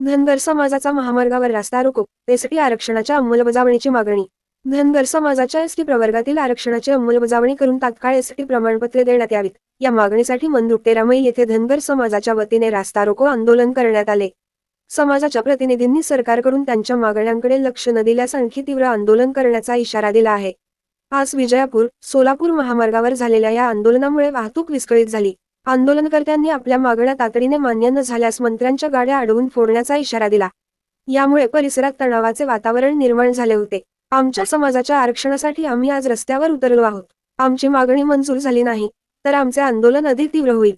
धनगर समाजाचा महामार्गावर रास्ता रोको एसटी आरक्षणाच्या अंमलबजावणीची मागणी. धनगर समाजाच्या एसटी प्रवर्गातील आरक्षणाची अंमलबजावणी करून तात्काळ एसटी प्रमाणपत्रे देण्यात यावीत. या मागणीसाठी मंद्रुप तेरामई येथे धनगर समाजाच्या वतीने रास्ता रोको आंदोलन करण्यात आले. समाजाच्या प्रतिनिधींनी सरकारकडून त्यांच्या मागण्यांकडे लक्ष न दिल्यास आणखी तीव्र आंदोलन करण्याचा इशारा दिला आहे. आज विजयापूर सोलापूर महामार्गावर झालेल्या या आंदोलनामुळे वाहतूक विस्कळीत झाली. आंदोलनकर्त्यांनी आपल्या मागण्या तातडीने मान्य न झाल्यास मंत्र्यांच्या गाड्या अडवून फोडण्याचा इशारा दिला. यामुळे परिसरात तणावाचे वातावरण निर्माण झाले होते. आमच्या समाजाच्या आरक्षणासाठी आम्ही आज रस्त्यावर उतरलो आहोत. आमची मागणी मंजूर झाली नाही तर आमचे आंदोलन अधिक तीव्र होईल.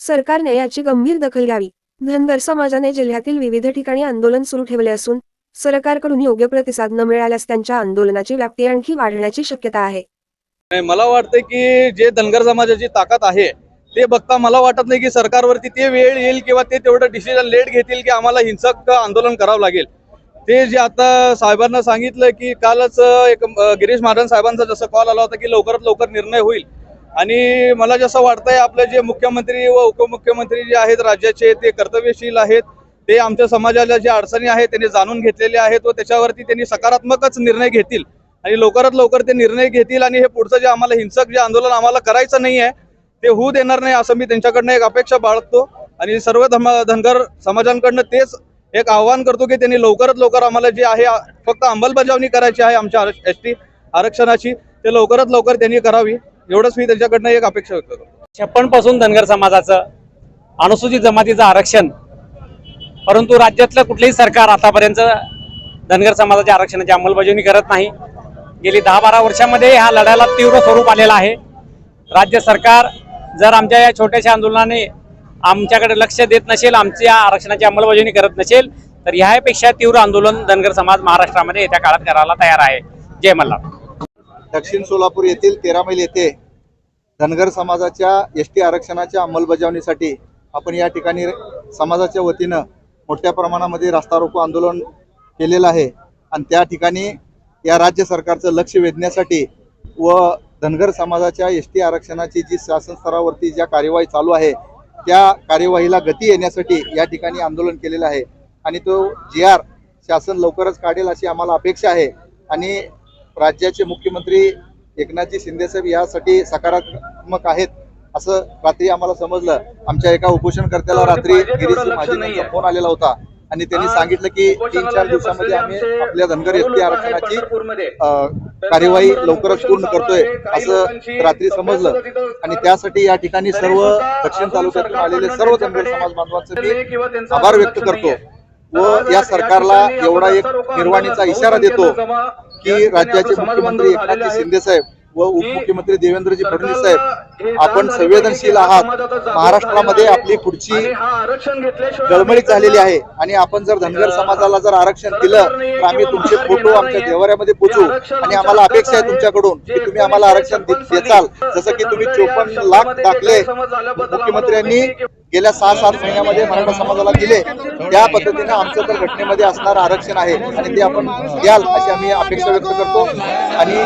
सरकारने याची गंभीर दखल घ्यावी. धनगर समाजाने जिल्ह्यातील विविध ठिकाणी आंदोलन सुरू ठेवले असून सरकारकडून योग्य प्रतिसाद न मिळाल्यास त्यांच्या आंदोलनाची व्याप्ती आणखी वाढण्याची शक्यता आहे. मला वाटतं की जे धनगर समाजाची ताकद आहे ते बघता मला वाटत नाही की सरकारवरती ते वेळ येईल किंवा ते तेवढं डिसिजन लेट घेतील की आम्हाला हिंसक आंदोलन करावं लागेल. ते जे आता साहेबांना सांगितलं की कालच एक गिरीश महाजन साहेबांचा जसं कॉल आला होता की लवकरात लवकर निर्णय होईल. आणि मला जसं वाटतंय आपले जे मुख्यमंत्री व उपमुख्यमंत्री जे आहेत राज्याचे ते कर्तव्यशील आहेत. ते आमच्या समाजाला ज्या अडचणी आहेत त्यांनी जाणून घेतलेल्या आहेत व त्याच्यावरती त्यांनी सकारात्मकच निर्णय घेतील. आणि लवकरात लवकर ते निर्णय घेतील आणि हे पुढचं जे आम्हाला हिंसक जे आंदोलन आम्हाला करायचं नाही आहे ते होऊ देणार नाही असं मी त्यांच्याकडनं एक अपेक्षा बाळगतो. आणि सर्व धम धनगर समाजांकडनं तेच एक आव्हान करतो की त्यांनी लवकरात लवकर आम्हाला जे आहे फक्त अंमलबजावणी करायची आहे आमच्या एस टी आरक्षणाची ते लवकरात लवकर त्यांनी करावी. एवढंच मी त्यांच्याकडनं एक अपेक्षा व्यक्त करतो. छप्पनपासून धनगर समाजाचं अनुसूचित जमातीचं आरक्षण परंतु राज्यातलं कुठलंही सरकार आतापर्यंत धनगर समाजाच्या आरक्षणाची अंमलबजावणी करत नाही. गेली दहा बारा वर्षामध्ये ह्या लढ्याला तीव्र स्वरूप आलेलं आहे. राज्य सरकार जर आमच्या या छोट्याशा आंदोलनाने आमच्याकडे लक्ष देत नसेल आमच्या आरक्षणाची अंमलबजावणी करत नसेल तर ह्यापेक्षा तीव्र आंदोलन धनगर समाज महाराष्ट्रामध्ये येत्या काळात करायला तयार आहे. जय मल्हार. दक्षिण सोलापूर येथील तेरा मैल येथे धनगर समाजाच्या एस टी आरक्षणाच्या अंमलबजावणीसाठी आपण या ठिकाणी समाजाच्या वतीनं मोठ्या प्रमाणामध्ये रास्ता रोको आंदोलन केलेलं आहे. आणि त्या ठिकाणी या राज्य सरकारचं लक्ष वेधण्यासाठी व धनगर समाजाच्या एस टी आरक्षणाची जी शासन स्तरावरती ज्या कार्यवाही चालू आहे त्या कार्यवाहीला गती येण्यासाठी या ठिकाणी आंदोलन केलेलं आहे. आणि तो जी आर शासन लवकरच काढेल अशी आम्हाला अपेक्षा आहे. आणि राज्याचे मुख्यमंत्री एकनाथजी शिंदेसाहेब यासाठी सकारात्मक आहेत असं रात्री आम्हाला समजलं. आमच्या एका उपोषणकर्त्याला रात्री गिरीश महाजन यांचा फोन आलेला होता. आणि त्यांनी सांगितलं की तीन चार दिवसामध्ये आम्ही आपल्या धनगर एसटी आरक्षणाची अं, कार्यवाही लवकरच पूर्ण करतोय असं रात्री समजलं. आणि त्यासाठी या ठिकाणी सर्व दक्षिण तालुक्यातून आलेले सर्व धनगर समाज बांधवांचे मी आभार व्यक्त करतो. व या सरकारला एवढा एक निर्वाणीचा इशारा देतो की राज्याचे मुख्यमंत्री एकनाथजी शिंदे साहेब व उपमुख्यमंत्री देवेंद्रजी फडणवीस साहेब आपण संवेदनशील आहात. महाराष्ट्रामध्ये आपली पुढची गळमळीत झालेली आहे. आणि आपण जर धनगर समाजाला जर आरक्षण दिलं तर आम्ही तुमचे फोटो आमच्या देवाऱ्यामध्ये पोचू आणि आम्हाला अपेक्षा आहे तुमच्याकडून की तुम्ही आम्हाला आरक्षण देचाल जसं की तुम्ही चोपन्न लाख दाखले मुख्यमंत्र्यांनी गेल्या सहा सात महिन्यामध्ये मराठा समाजाला दिले. त्या पद्धतीने आमचं तर घटनेमध्ये असणारं आरक्षण आहे आणि ते आपण द्याल अशी आम्ही अपेक्षा व्यक्त करतो. आणि